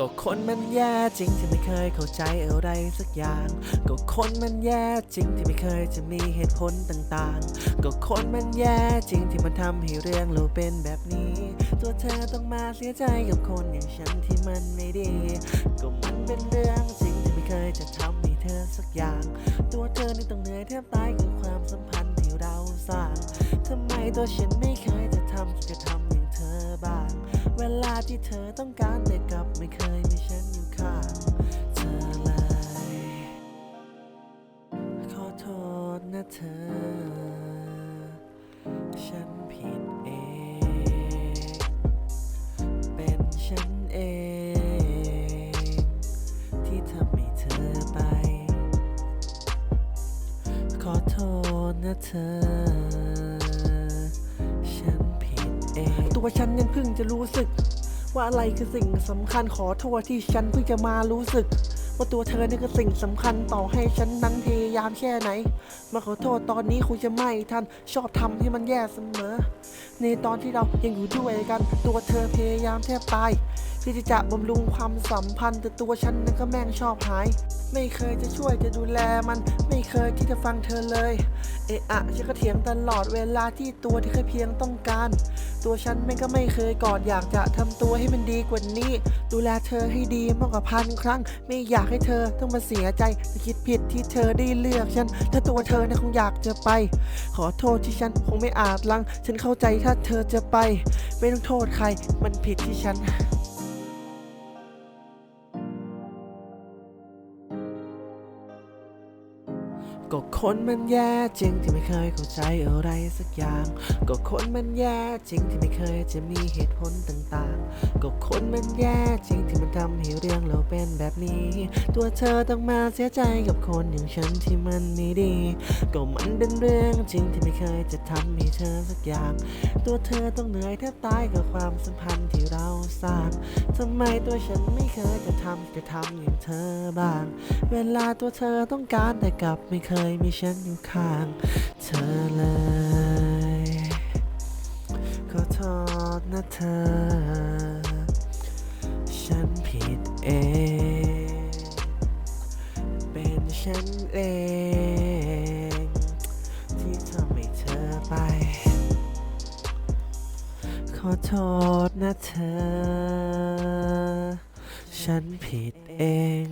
ก็คนมันแย่จริงที่ไม่เคยเข้าใจอะไรสักอย่าง ก็คนมันแย่จริงที่ไม่เคยจะมีเหตุผลต่างๆ ก็คนมันแย่จริงที่มันทำให้เรื่องเราเป็นแบบนี้ ตัวเธอต้องมาเสียใจกับคนอย่างฉันที่มันไม่ดี ก็มันเป็นเรื่องจริงที่ไม่เคยจะทำให้เธอสักอย่าง ตัวเธอนี่ต้องเหนื่อยแทบตายกับความสัมพันธ์ที่เราสร้างทำไมตัวฉันไม่เคยจะทำจะทำอย่างเธอบ้าง เวลาที่เธอต้องการแต่ ธอ ฉันผิดเอง เป็นฉันเอง ที่ทำให้เธอไป ขอโทษนะเธอ ฉันผิดเอง ตัวฉันยังเพิ่งจะรู้สึก ว่าอะไรคือสิ่งสำคัญขอโทษที่ฉันเพิ่งจะมารู้สึก ว่าตัวเธอนี่คือสิ่งสำคัญต่อให้ฉันนั้นพยายามแค่ไหน มาขอโทษตอนนี้คงจะไม่ทันชอบทำให้มันแย่เสมอ ในตอนที่เรายังอยู่ด้วยกัน ตัวเธอพยายามแทบตายที่จะบำรุงความสัมพันธ์แต่ตัวฉันนั้นก็แม่งชอบหาย ไม่เคยจะช่วยจะดูแลมันไม่เคยที่จะฟังเธอเลย เอะอะฉันก็เถียงตลอดเวลาที่ตัวที่เคยเพียงต้องการ ตัวฉันแม่งก็ไม่เคยกอดอยากจะทำตัวให้มันดีกว่านี้ ดูแลเธอให้ดีมากกว่าพันครั้ง ไม่อยากให้เธอต้องมาเสียใจแต่คิดผิดที่เธอได้เลือกฉันถ้าตัวเธอนะคงอยากจะไป ขอโทษที่ฉันคงไม่อาจลัง ฉันเข้าใจถ้าเธอจะไป ไม่ต้องโทษใครมันผิดที่ฉัน ก็คนมันแย่จริงที่ไม่เคยเข้าใจอะไรสักอย่าง ก็คนมันแย่จริงที่ไม่เคยจะมีเหตุผลต่างๆ ก็คนมันแย่จริงที่มันทำให้เรื่องเราเป็นแบบนี้ ตัวเธอต้องมาเสียใจกับคนอย่างฉันที่มันไม่ดี ก็มันเป็นเรื่องจริงที่ไม่เคยจะทำให้เธอสักอย่าง ตัวเธอต้องเหนื่อยแทบตายกับความสัมพันธ์ที่เราสร้างทำไมตัวฉันไม่เคยจะทำจะทำอย่างเธอบ้าง เวลาตัวเธอต้องการแต่กลับไม่เคยย มีฉันอยู่ข้างเธอเลย ขอโทษนะเธอ ฉันผิดเอง เป็นฉันเอง ที่ทำให้เธอไป ขอโทษนะเธอ ฉันผิดเอง